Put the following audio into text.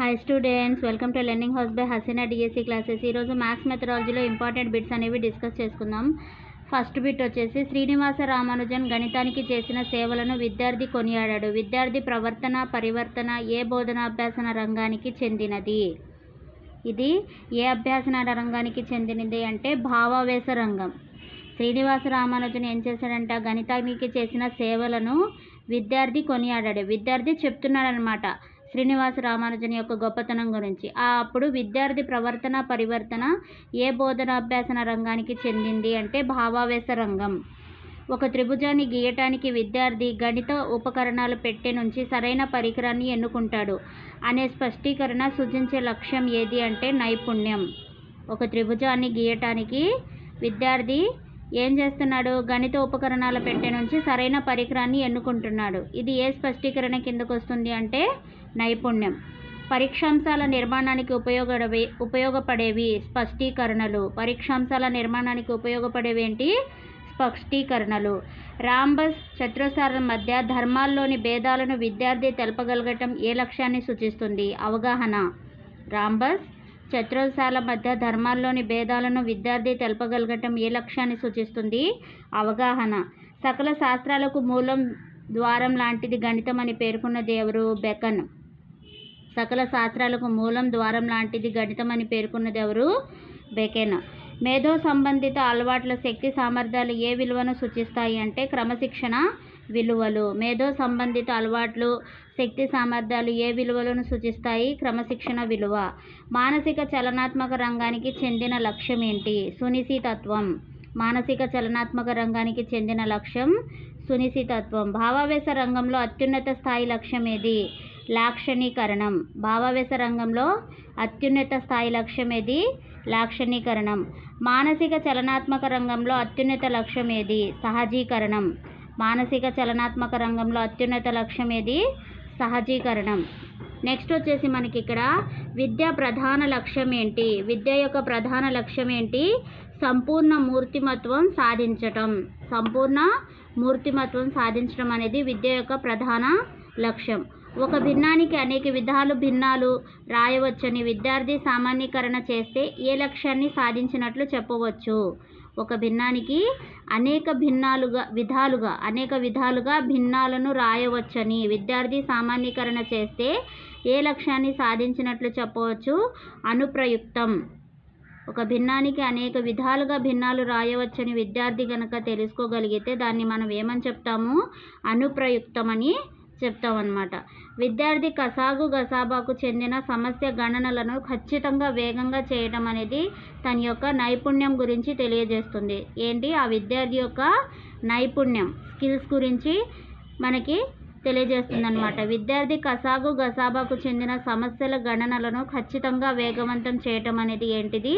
Hi students welcome to learning house by Haseena DSC classes ఈరోజు maths మెథడాలజీలో important bits అనేవి discuss చేసుకుందాం. First bit వచ్చేసి శ్రీనివాస రామానుజన్ గణితానికి చేసిన సేవలను విద్యార్థి కొనియాడాడు. విద్యార్థి ప్రవర్తన పరివర్తన ఏ బోధనాభ్యాసన రంగానికి చెందినది? ఇది ఏ అభ్యాసన రంగానికి చెందినది అంటే భావావేశ రంగం. శ్రీనివాస రామానుజన్ ఏం చేశాడంట? గణితానికి చేసిన సేవలను విద్యార్థి కొనియాడాడు. విద్యార్థి చెప్తున్నాడనమాట శ్రీనివాస రామానుజన్ యొక్క గొప్పతనం గురించి. ఆ అప్పుడు విద్యార్థి ప్రవర్తన పరివర్తన ఏ బోధనాభ్యాసన రంగానికి చెందింది అంటే భావావేశ రంగం. ఒక త్రిభుజాన్ని గీయటానికి విద్యార్థి గణిత ఉపకరణాలు పెట్టే నుంచి సరైన పరికరాన్ని ఎన్నుకుంటాడు. అనే స్పష్టీకరణ సూచించే లక్ష్యం ఏది అంటే నైపుణ్యం. ఒక త్రిభుజాన్ని గీయటానికి విద్యార్థి ఏం చేస్తున్నాడు? గణిత ఉపకరణాల పెట్టె నుంచి సరైన పరికరాన్ని ఎన్నుకుంటున్నాడు. ఇది ఏ స్పష్టీకరణ కిందకు వస్తుంది అంటే నైపుణ్యం. పరీక్షాంశాల నిర్మాణానికి ఉపయోగపడవి ఉపయోగపడేవి స్పష్టీకరణలు. పరీక్షాంశాల నిర్మాణానికి ఉపయోగపడేవి ఏంటి స్పష్టీకరణలు. రాంబస్ చతురస్రాల మధ్య ధర్మాల్లోని భేదాలను విద్యార్థి తెలపగలగటం ఏ లక్ష్యాన్ని సూచిస్తుంది? అవగాహన. రాంబస్ చతురస్రాల మధ్య ధర్మాల్లోని భేదాలను విద్యార్థి తెలపగలగటం ఏ లక్ష్యాన్ని సూచిస్తుంది? అవగాహన. సకల శాస్త్రాలకు మూలం ద్వారం లాంటిది గణితం అని పేర్కొన్నది ఎవరు? బెకన్. సకల శాస్త్రాలకు మూలం ద్వారం లాంటిది గణితం అని పేర్కొన్నది ఎవరు బెకెన్. మేధో సంబంధిత అలవాట్ల శక్తి సామర్థ్యాలు ఏ విలువను సూచిస్తాయి అంటే క్రమశిక్షణ విలువలు. మేధో సంబంధిత అలవాట్లు శక్తి సామర్థ్యాలు ఏ విలువలను సూచిస్తాయి? క్రమశిక్షణ విలువ. మానసిక చలనాత్మక రంగానికి చెందిన లక్ష్యం ఏంటి? సునిశితత్వం. మానసిక చలనాత్మక రంగానికి చెందిన లక్ష్యం సునిశితత్వం. భావావేశ రంగంలో అత్యున్నత స్థాయి లక్ష్యం ఏది? లాక్షణీకరణం. భావావేశ రంగంలో అత్యున్నత స్థాయి లక్ష్యం ఏది లాక్షణీకరణం. మానసిక చలనాత్మక రంగంలో అత్యున్నత లక్ష్యం ఏది సహజీకరణం. మానసిక చలనాత్మక రంగంలో అత్యున్నత లక్ష్యం ఏది సహజీకరణం. నెక్స్ట్ వచ్చేసి మనకి ఇక్కడ విద్య ప్రధాన లక్ష్యం ఏంటి విద్య యొక్క ప్రధాన లక్ష్యం ఏంటి సంపూర్ణ మూర్తిమత్వం సాధించటం. సంపూర్ణ మూర్తిమత్వం సాధించడం అనేది విద్య యొక్క ప్రధాన లక్ష్యం. ఒక భిన్నానికి అనేక విధాలు భిన్నాలు రాయవచ్చని విద్యార్థి సామాన్యీకరణ చేస్తే ఏ లక్ష్యాన్ని సాధించినట్లు చెప్పవచ్చు. ఒక భిన్నానికి అనేక భిన్నాలుగా విధాలుగా అనేక విధాలుగా భిన్నాలను రాయవచ్చని విద్యార్థి సామాన్యీకరణ చేస్తే ఏ లక్ష్యాన్ని సాధించినట్లు చెప్పవచ్చు? అనుప్రయుక్తం. ఒక భిన్నానికి అనేక విధాలుగా భిన్నాలు రాయవచ్చని విద్యార్థి కనుక తెలుసుకోగలిగితే దాన్ని మనం ఏమని చెప్తాము? అనుప్రయుక్తమని చెప్తామన్నమాట విద్యార్థి కసాగు గసాబాకు చెందిన సమస్య గణనలను ఖచ్చితంగా వేగంగా చేయడం అనేది తన యొక్క నైపుణ్యం గురించి తెలియజేస్తుంది. ఏంటి? ఆ విద్యార్థి యొక్క నైపుణ్యం స్కిల్స్ గురించి మనకి తెలియజేస్తుంది అనమాట విద్యార్థి కసాగు గసాబాకు చెందిన సమస్యల గణనలను ఖచ్చితంగా వేగవంతం చేయటం అనేది ఏంటిది?